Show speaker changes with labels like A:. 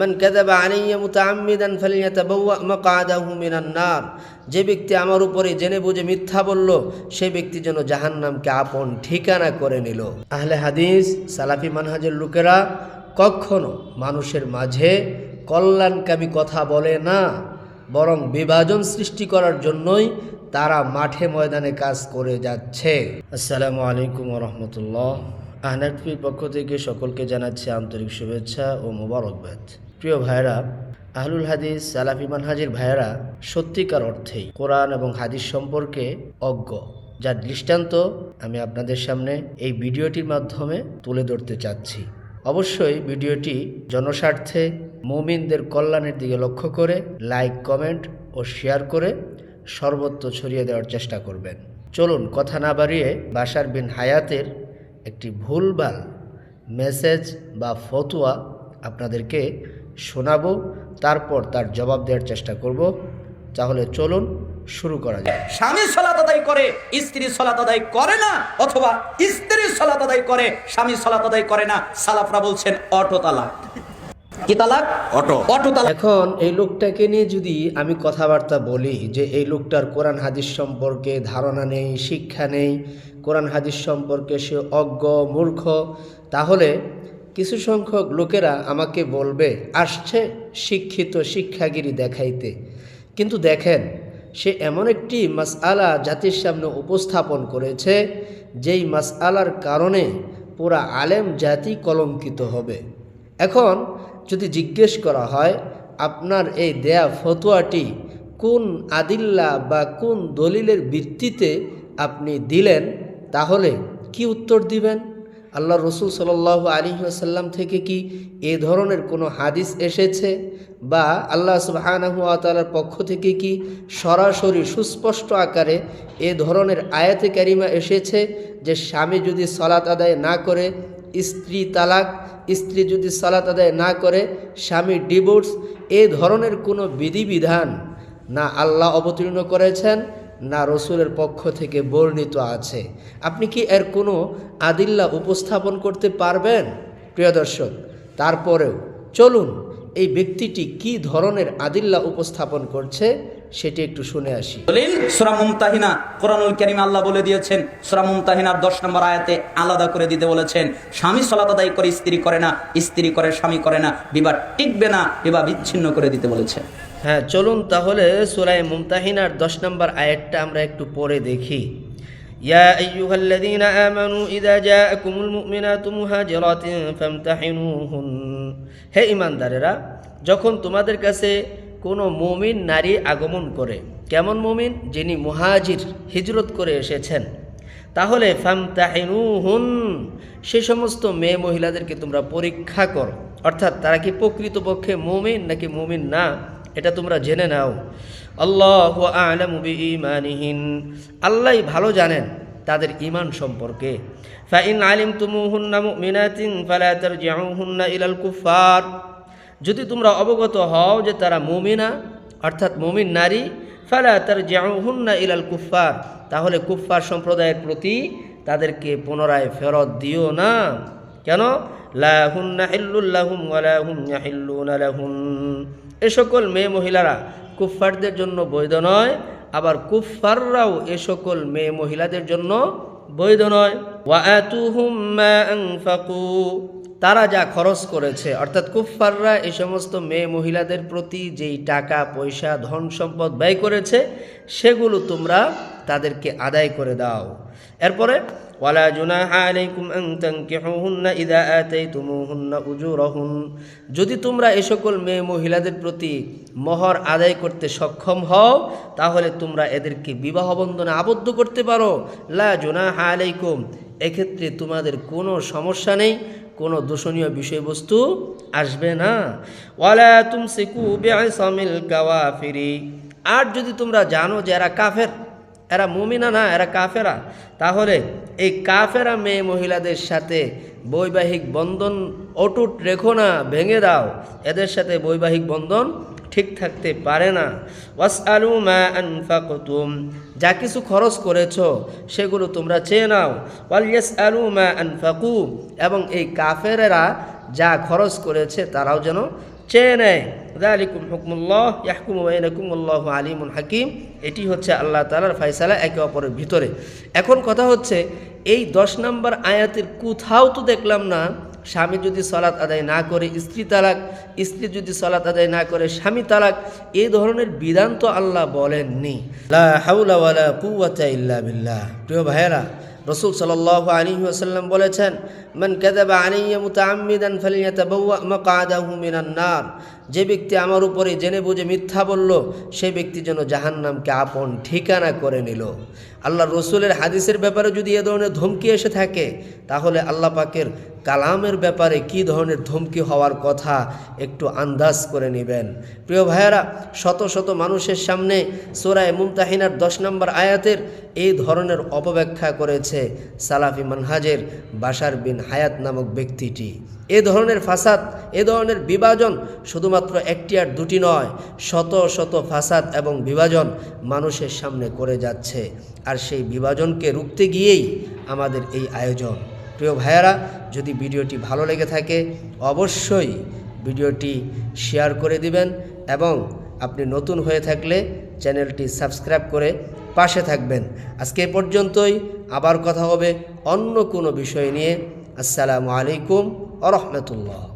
A: মান কাযাবা আলাইয়া মুতাআম্মিদান ফালিয়াতাবাওয়া মাকআদাহু মিনান নার। যে ব্যক্তি আমার উপরে জেনে বুঝে মিথ্যা বলল সেই ব্যক্তি যেন জাহান্নামকে আপন ঠিকানা করে নিল। আহলে হাদিস, সালাফি মানহাজের লোকেরা কখনো মানুষের মাঝে কল্যাণকামী কথা বলে না, বরং বিভাজন সৃষ্টি করার জন্যই তারা মাঠে ময়দানে কাজ করে যাচ্ছে। আসসালামু আলাইকুম রহমতুল্লাহ। আহনাদপির পক্ষ থেকে সকলকে জানাচ্ছে আন্তরিক শুভেচ্ছা ও মোবারকবাদ। প্রিয় ভাইরা আহলুল হাদিস সালাফি মানহাজির ভাইয়েরা, সত্যিকার অর্থেই কোরআন এবং হাদিস সম্পর্কে অজ্ঞ, যার দৃষ্টান্ত আমি আপনাদের সামনে এই ভিডিওটির মাধ্যমে তুলে ধরতে চাচ্ছি। অবশ্যই ভিডিওটি জনস্বার্থে মুমিনদের কল্যাণের দিকে লক্ষ্য করে লাইক, কমেন্ট ও শেয়ার করে সর্বত্র ছড়িয়ে দেওয়ার চেষ্টা করবেন। চলুন কথা না বাড়িয়ে বাসার বিন হায়াতের একটি ভুলভাল মেসেজ বা ফতুয়া আপনাদেরকে শোনাবো তারপর তার জবাব দেওয়ার চেষ্টা করব। তাহলে চলুন শুরু করা যায়
B: স্বামী সলাত আদায় করে স্ত্রী সলাত আদায় করে না অথবা স্ত্রী সলাত আদায় করে স্বামী সলাত আদায় করে না সালাফরা বলছেন অটো তালাক। কি তালাক? অটো। অটো তালাক।
A: এখন এই লোকটাকে নিয়ে যদি আমি কথাবার্তা বলি যে এই লোকটার কোরআন হাদিস সম্পর্কে ধারণা নেই শিক্ষা নেই কোরআন হাদিস সম্পর্কে সে অজ্ঞ, মূর্খ, তাহলে কিছু সংখ্যক লোকেরা আমাকে বলবে, আসছে শিক্ষিত শিক্ষাগিরি দেখাইতে। কিন্তু দেখেন, সে এমন একটি মাসআলা জাতির সামনে উপস্থাপন করেছে, যেই মাসআলার কারণে পুরা আলেম জাতি কলঙ্কিত হবে। এখন যদি জিজ্ঞেস করা হয়, আপনার এই দেয়া ফতোয়াটি কোন আদিল্লা বা কোন দলিলের ভিত্তিতে আপনি দিলেন? তাহলে কি উত্তর দিবেন? আল্লাহ রসুল সাল আলী আসাল্লাম থেকে কি এ ধরনের কোনো হাদিস এসেছে? বা আল্লাহ সুবাহানহুয়াতালার পক্ষ থেকে কি সরাসরি সুস্পষ্ট আকারে এ ধরনের আয়াতে ক্যারিমা এসেছে যে স্বামী যদি সলাত আদায় না করে, স্ত্রী তালাক, স্ত্রী যদি সালাত আদায় না করে, স্বামী ডিভোর্স, এ ধরনের কোনো বিধিবিধান না আল্লাহ অবতীর্ণ করেছেন? না রসুলের পক্ষ থেকে বর্ণিত আছে। আপনি কি এর কোনো আদিল্লা উপস্থাপন করতে পারবেন? প্রিয় দর্শক, তারপরেও চলুন এই ব্যক্তিটি কি ধরনের আদিল্লা উপস্থাপন করছে সেটি একটু শুনে আসি।
B: দলিল, সূরা মুমতাহিনা কোরআনুল কারীম আল্লাহ বলে দিয়েছেন, সূরা মুমতাহিনার 10 নম্বর আয়াতে আলাদা করে দিতে বলেছেন, স্বামী সালাত আদায় করে স্ত্রী করে না, স্ত্রী করে, স্বামী করে না, বিবাহ টিকবে না, বিবাহ বিচ্ছিন্ন করে দিতে বলেছেন।
A: হ্যাঁ চলুন তাহলে সুরায় মুমতাহিনার দশ নম্বর আয়াতটা আমরা একটু পরে দেখি। ইয়া আইয়ুহাল্লাযীনা আমানু ইযা জাআকুমুল মুমিনাতু মুহাজিরাতিন ফামতাহিনুহুন। হে ঈমানদারেরা, যখন তোমাদের কাছে কোনো মুমিন নারী আগমন করে, কেমন মুমিন? যিনি মুহাজির, হিজরত করে এসেছেন। তাহলে ফামতাহিনুহুন, সে সমস্ত মেয়ে মহিলাদেরকে তোমরা পরীক্ষা করো। অর্থাৎ তারা কি প্রকৃতপক্ষে মুমিন নাকি মুমিন না? এটা তোমরা জেনে নাও। আল্লাহ আলামু বিঈমানিহিন আল্লাহ ভালো জানেন তাদের ঈমান সম্পর্কে। ফাইন আলিম তুমুহুন্না মুমিনাতিন ফালা তারজিউহুন্না ইলাল কুফার যদি তোমরা অবগত হও যে তারা মুমিনা, অর্থাৎ মুমিন নারী, ফালা তারজিউহুন্না ইলাল কুফার তাহলে কুফফার সম্প্রদায়ের প্রতি তাদেরকে পুনরায় ফেরত দিও না। কেন? লাহুন এ সকল মেয়ে মহিলারা কুফফারদের জন্য বৈধ নয়, আবার কুফফাররাও এ সকল মেয়ে মহিলাদের জন্য বৈধ নয়। তারা যা খরচ করেছে, অর্থাৎ কুফফাররা এই সমস্ত মেয়ে মহিলাদের প্রতি যেই টাকা, পয়সা, ধন সম্পদ ব্যয় করেছে, সেগুলো তোমরা তাদেরকে আদায় করে দাও। এরপরে ওয়ালা জুনাহা আলাইকুম আন তানকিহুহুন্না ইযা আতাইতুমুহুন্না উজুরাহুন যদি তোমরা এই সকল মেয়ে মহিলাদের প্রতি মোহর আদায় করতে সক্ষম হও, তাহলে তোমরা এদেরকে বিবাহ বন্ধনে আবদ্ধ করতে পারো। লা জুনাহা আলাইকুম। এক্ষেত্রে তোমাদের কোনো সমস্যা নেই, কোনো দূষণীয় বিষয়বস্তু আসবে না। ওয়ালা তুমসিকু বিআসামিল কাওয়াফিরি। আর যদি তোমরা জানো যে এরা কাফের এরা মুমিনা না, এরা কাফেরা। তাহলে এই কাফেরা মেয়ে মহিলাদের সাথে বৈবাহিক বন্ধন অটুট রেখো না, ভেঙে দাও। এদের সাথে বৈবাহিক বন্ধন ঠিক থাকতে পারে না। ওয়াস আলু মা আনফাকতুম, যা কিছু খরচ করেছ সেগুলো তোমরা চেয়ে নাও। ওয়াল ইয়াস আলু মা আনফাকু, এবং এই কাফেরেরা যা খরচ করেছে তারাও যেন চেয়ে নেয়। দালিকুম হুকমুল্লাহ, ইয়াহকুম ওয়াইনাকুম আল্লাহু আলিমুন হাকিম। এটি হচ্ছে আল্লাহ তাআলার ফয়সালা একে অপরের ভিতরে। এখন কথা হচ্ছে, এই দশ নম্বর আয়াতের কোথাও তো দেখলাম না, স্বামী যদি সলাৎ আদায় না করে, স্ত্রী তালাক, স্ত্রী যদি সলাৎ আদায় না করে, স্বামী তালাক এই ধরনের বিধান তো আল্লাহ বলেননি। প্রিয় ভাইয়েরা রসুল সাল আলী আসাল্লাম বলেছেন, মান কেদাবা আলিয়া মুতামিদান ফালিয়াতাবাওয়া বউয়া মিনান নার। যে ব্যক্তি আমার উপরে জেনে বুঝে মিথ্যা বলল, সে ব্যক্তি যেন জাহান্নামকে আপন ঠিকানা করে নিল। আল্লাহ রসুলের হাদিসের ব্যাপারে যদি এ ধরনের ধমকি এসে থাকে, তাহলে আল্লাহ পাকের কালামের ব্যাপারে কি ধরনের ধমকি হওয়ার কথা একটু আন্দাজ করে নেবেন। প্রিয় ভাইয়েরা, শত শত মানুষের সামনে সোরায় মুমতাহিনার দশ নম্বর আয়াতের এই ধরনের অপব্যাখ্যা করেছে সালাফি মানহাজের বাশার বিন হায়াত নামক ব্যক্তিটি। এ ধরনের ফাসাদ, এ ধরনের বিভাজন শুধুমাত্র একটি আর দুটি নয়, শত শত ফাসাদ এবং বিভাজন মানুষের সামনে করে যাচ্ছে। আর সেই বিভাজনকে রুখতে গিয়েই আমাদের এই আয়োজন। প্রিয় ভাইয়ারা, যদি ভিডিওটি ভালো লেগে থাকে, অবশ্যই ভিডিওটি শেয়ার করে দিবেন এবং আপনি নতুন হয়ে থাকলে চ্যানেলটি সাবস্ক্রাইব করে পাশে থাকবেন। আজকে পর্যন্তই, আবার কথা হবে অন্য কোনো বিষয় নিয়ে। আসসালামু আলাইকুম আ রহমতুল্লাহ।